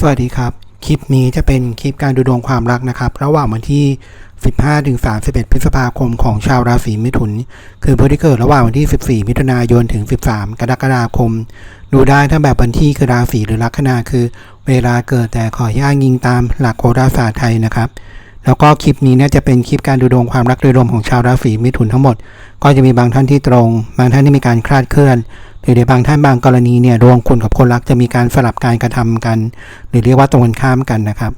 สวัสดีครับ คลิปนี้จะเป็นคลิปการดูดวงความรักนะครับ ระหว่างวันที่ 15ถึง31 พฤษภาคมของชาวราศีมิถุน คือผู้ที่เกิดระหว่างวันที่ 14 มิถุนายนถึง 13 กรกฎาคม ดูได้ทั้งแบบวันที่คือราศีหรือลัคนาคือ เวลาเกิดแต่ขอย่ายิงตามหลักโหราศาสตร์ไทยนะครับแล้วก็คลิปนี้เนี่ยจะเป็นคลิปการดูดวงความรักโดยรวมของชาวราศีมิถุนทั้งหมด ก็จะมีบางท่านที่ตรง บางท่านที่มีการคลาดเคลื่อน รือในบางท่านบางกรณีเนี่ยดวงคุณกับคนรักจะมีการสลับการกระทำกัน หรือเรียกว่าตรงกันข้ามกันนะครับ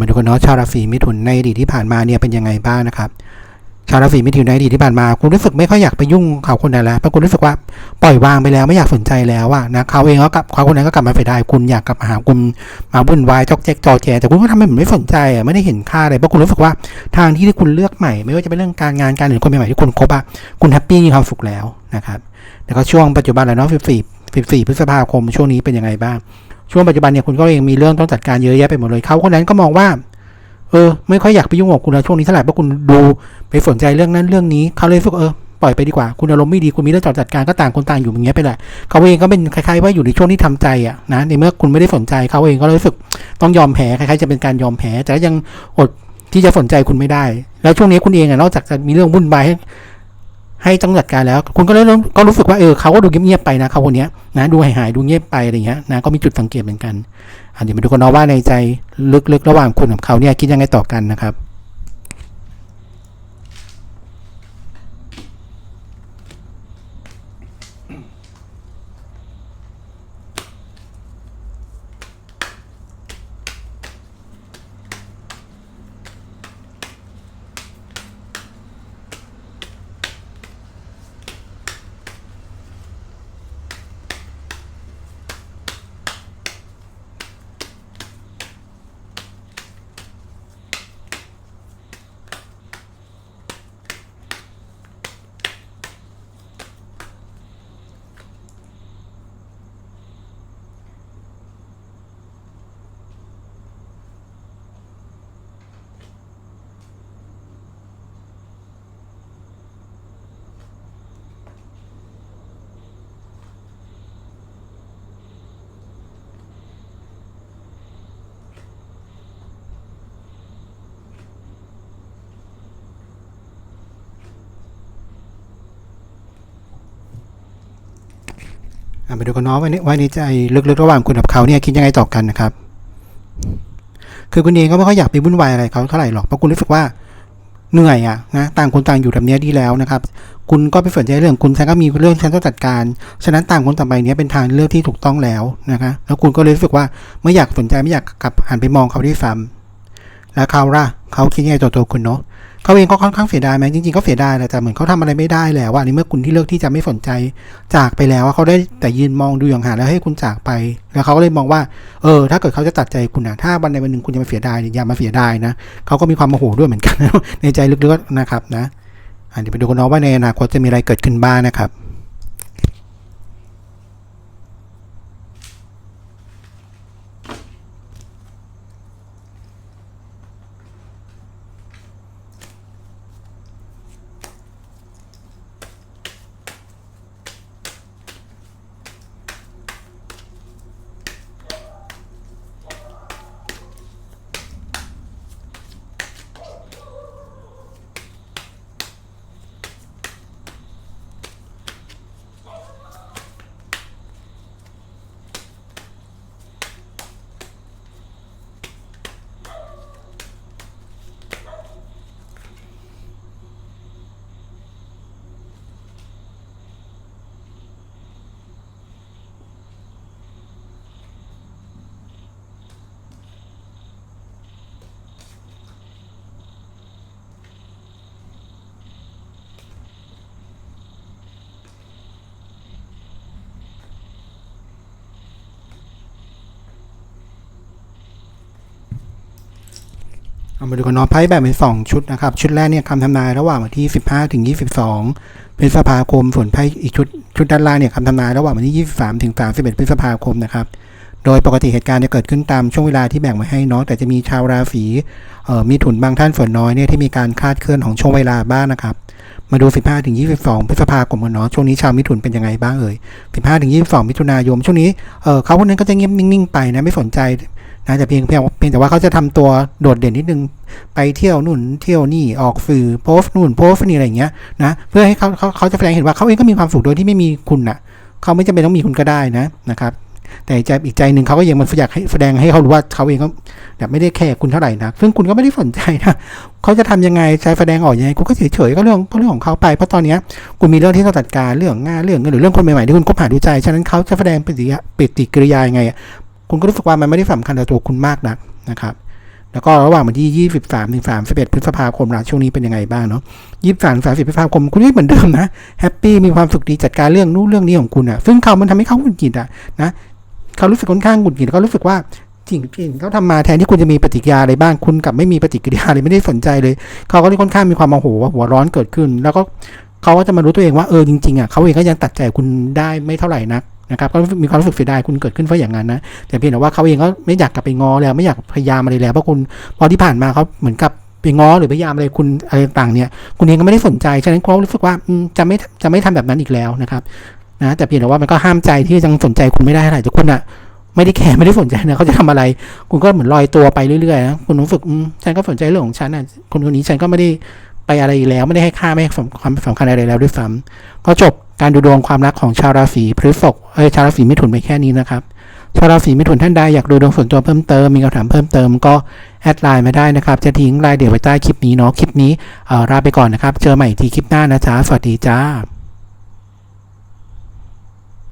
มาดูกันเนาะชาวราศีมิถุนในอดีตที่ผ่านมาเนี่ยเป็นยังไงบ้างนะครับชาวราศีมิถุนในอดีตที่ผ่านมาคุณรู้สึกไม่ค่อยอยากไปยุ่งเขาคนใดแล้วเพราะคุณรู้สึกว่าปล่อยวางไปแล้วไม่อยากสนใจแล้วอะนะเขาเองก็กลับเขาคนนั้นก็กลับมาเสียดายคุณอยากกลับมาหาคุณมาวุ่นวายจอกแจ๊กจอแจแต่คุณก็ทำให้เหมือนไม่สนใจอะไม่ได้เห็นค่าอะไรเพราะคุณรู้สึกว่าทางที่ที่คุณเลือกใหม่ ไม่ว่าจะเป็นเรื่องการงานการหรือคนใหม่ๆที่คุณคบอะคุณแฮปปี้มีความสุขแล้วนะครับ แล้วก็ช่วงปัจจุบันแหล้วเนาะ14 14 พฤษภาคมช่วงนี้เป็นยังไงบ้าง ช่วงปัจจุบันเนี่ยคุณก็เองมีเรื่องต้องจัดการเยอะแยะไปหมดเลยเขาคนนั้นก็มองว่า เออ ไม่ค่อยอยากไปยุ่งกับคุณแล้วช่วงนี้เท่าไหร่เพราะคุณดูไปสนใจเรื่องนั้นเรื่องนี้เขาเลยรู้สึกเออปล่อยไปดีกว่าคุณอารมณ์ไม่ดีคุณมีเรื่องต้องจัดการก็ต่างคนต่างอยู่อย่างเงี้ยไปแหละเขาเองก็เป็นคล้ายๆว่าอยู่ในช่วงที่ทำใจอะนะในเมื่อคุณไม่ได้สนใจเขาเองก็เลยรู้สึกต้องยอมแพ้คล้ายๆจะเป็นการยอมแพ้แต่ยังอดที่จะสนใจคุณไม่ได้ แล้วช่วงนี้คุณเองอะนอกจากจะมีเรื่องวุ่นวาย ให้ต้องจัดการแล้ว คุณก็เริ่มก็รู้สึกว่าเออเขาก็ดูเงียบๆไปนะเขาคนนี้นะดูหายๆดูเงียบไปอะไรเงี้ยนะก็มีจุดสังเกตเหมือนกันอันเดี๋ยวมาดูกันเนาะว่าในใจลึกๆระหว่างคุณกับเขาเนี่ยคิดยังไงต่อกันนะครับ มาดูกันเนาะไว้ในไว้ในใจลึกๆระหว่างคุณกับเขาเนี่ยคิดยังไงต่อกันนะครับ คือคุณเองก็ไม่ค่อยอยากไปวุ่นวายอะไรเขาเท่าไหร่หรอกเพราะคุณรู้สึกว่าเหนื่อยอะนะต่างคนต่างอยู่แบบนี้ดีแล้วนะครับ คุณก็ไปสนใจเรื่องคุณฉันก็มีเรื่องฉันต้องจัดการ ฉะนั้นต่างคนต่างไปเนี้ยเป็นทางเลือกที่ถูกต้องแล้วนะคะแล้วคุณก็เลยรู้สึกว่าไม่อยากสนใจไม่อยากกลับหันไปมองเขาด้วยซ้ำแล้วเขาล่ะเขาคิดยังไงต่อตัวคุณเนาะ เขาเองก็ค่อนข้างเสียดายไหมจริงๆก็เสียดายแหละแต่เหมือนเขาทำอะไรไม่ได้แล้วว่าในเมื่อคุณที่เลือกที่จะไม่สนใจจากไปแล้วเขาได้แต่ยืนมองดูอย่างห่างแล้วให้คุณจากไป แล้วเขาก็เลยมองว่าเออถ้าเกิดเขาจะตัดใจคุณนะถ้าวันใดวันหนึ่งคุณจะมาเสียดายอย่ามาเสียดายนะเขาก็มีความโมโหด้วยเหมือนกันในใจลึกๆนะครับนะอันนี้ไปดูกันเนาะว่าในอนาคตจะมีอะไรเกิดขึ้นบ้างนะครับ เอามาดูกันเนาะไพ่แบบเป็นสองชุดนะครับ ชุดแรกเนี่ยคำทำนายระหว่างวันที่ 15ถึง22พฤษภาคม ส่วนไพ่อีกชุดชุดด้านล่างเนี่ยคำทำนายระหว่างวันที่ 23ถึง31พฤษภาคมนะครับโดยปกติเหตุการณ์จะเกิดขึ้นตามช่วงเวลาที่แบ่งไว้ให้เนาะแต่จะมีชาวราศีมีถุนบางท่านส่วนน้อยเนี่ยที่มีการคาดเคลื่อนของช่วงเวลาบ้างนะครับ มาดู 15ถึง22 พฤษภาคมกันเนาะช่วงนี้ชาวมิถุนเป็นยังไงบ้างเอ่ย 15ถึง22 มิถุนายนช่วงนี้เออเขาคนนั้นก็จะเงียบนิ่งๆไปนะไม่สนใจ นะแต่เพียงเพียงเพียงแต่ว่าเขาจะทำตัวโดดเด่นนิดนึงไปเที่ยวนู่นเที่ยวนี่ออกสื่อโพสนู่นโพสนี่อะไรอย่างเงี้ยนะเพื่อให้เขาเขาเขาจะแสดงเห็นว่าเขาเองก็มีความสุขโดยที่ไม่มีคุณน่ะเขาไม่จำเป็นต้องมีคุณก็ได้นะนะครับ แต่ใจอีกใจหนึ่งเขาก็ยังมันอยากให้แสดงให้เขารู้ว่าเขาเองก็แบบไม่ได้แคร์คุณเท่าไหร่นะซึ่งคุณก็ไม่ได้สนใจนะเขาจะทำยังไงจะแสดงออกยังไงคุณก็เฉยๆก็เรื่องก็เรื่องของเขาไปเพราะตอนนี้คุณมีเรื่องที่ต้องจัดการเรื่องงานเรื่องเงินหรือเรื่องคนใหม่ๆที่คุณคบหาดูใจฉะนั้นเขาจะแสดงปฏิกิริยายังไง คุณก็รู้สึกว่ามันไม่ได้สำคัญต่อตัวคุณมากนักนะครับ แล้วก็ระหว่างวันที่ 23ถึง31 พฤษภาคมนะช่วงนี้เป็นยังไงบ้างเนาะ23 30พฤษภาคมคุณก็เหมือนเดิมนะแฮปปี้มีความสุขดีจัดการเรื่องนู้นเรื่องนี้ของคุณอะซึ่งเขามันทำให้เขาหงุดหงิดอะนะเขารู้สึกค่อนข้างหงุดหงิดเขารู้สึกว่าสิ่งที่เขาทำมาแทนที่คุณจะมีปฏิกิริยาอะไรบ้างคุณกลับไม่มีปฏิกิริยาอะไรไม่ได้สนใจเลย เขาก็เลยค่อนข้างมีความโมโหหัวร้อนเกิดขึ้น แล้วก็เขาก็จะมารู้ตัวเองว่าเออจริงๆอะเขาเองก็ยังตัดใจคุณได้ไม่เท่าไหร่นัก นะครับก็มีความรู้สึกเสียดายคุณเกิดขึ้นเพราะอย่างนั้นนะแต่เพียงแต่ว่าเขาเองก็ไม่อยากกลับไปง้อแล้วไม่อยากพยายามอะไรแล้วเพราะคุณพอที่ผ่านมาเขาเหมือนกับไปง้อหรือพยายามอะไรคุณอะไรต่างเนี่ยคุณเองก็ไม่ได้สนใจฉะนั้นเขารู้สึกว่าจะไม่จะไม่ทำแบบนั้นอีกแล้วนะครับนะแต่เพียงแต่ว่ามันก็ห้ามใจที่ยังสนใจคุณไม่ได้เท่าไหร่แต่คุณอะไม่ได้แคร์ไม่ได้สนใจนะเขาจะทำอะไร คุณก็เหมือนลอยตัวไปเรื่อยๆนะคุณรู้สึกฉันก็สนใจเรื่องของฉันนะคนคนนี้ฉันก็ไม่ได้ไปอะไรอีกแล้ว ไม่ได้ให้ค่าไม่ให้ความสำคัญอะไรแล้วด้วยซ้ำก็จบ การดูดวงความรักของชาวราศีพฤษภเอ้ยชาวราศีมิถุนไปแค่นี้นะครับ ชาวราศีมิถุนท่านใดอยากดูดวงส่วนตัวเพิ่มเติมมีคำถามเพิ่มเติมก็แอดไลน์มาได้นะครับ จะทิ้งรายเดี๋ยวไว้ใต้คลิปนี้เนาะคลิปนี้ลาไปก่อนนะครับ เจอใหม่อีกทีคลิปหน้านะจ๊ะสวัสดีจ้า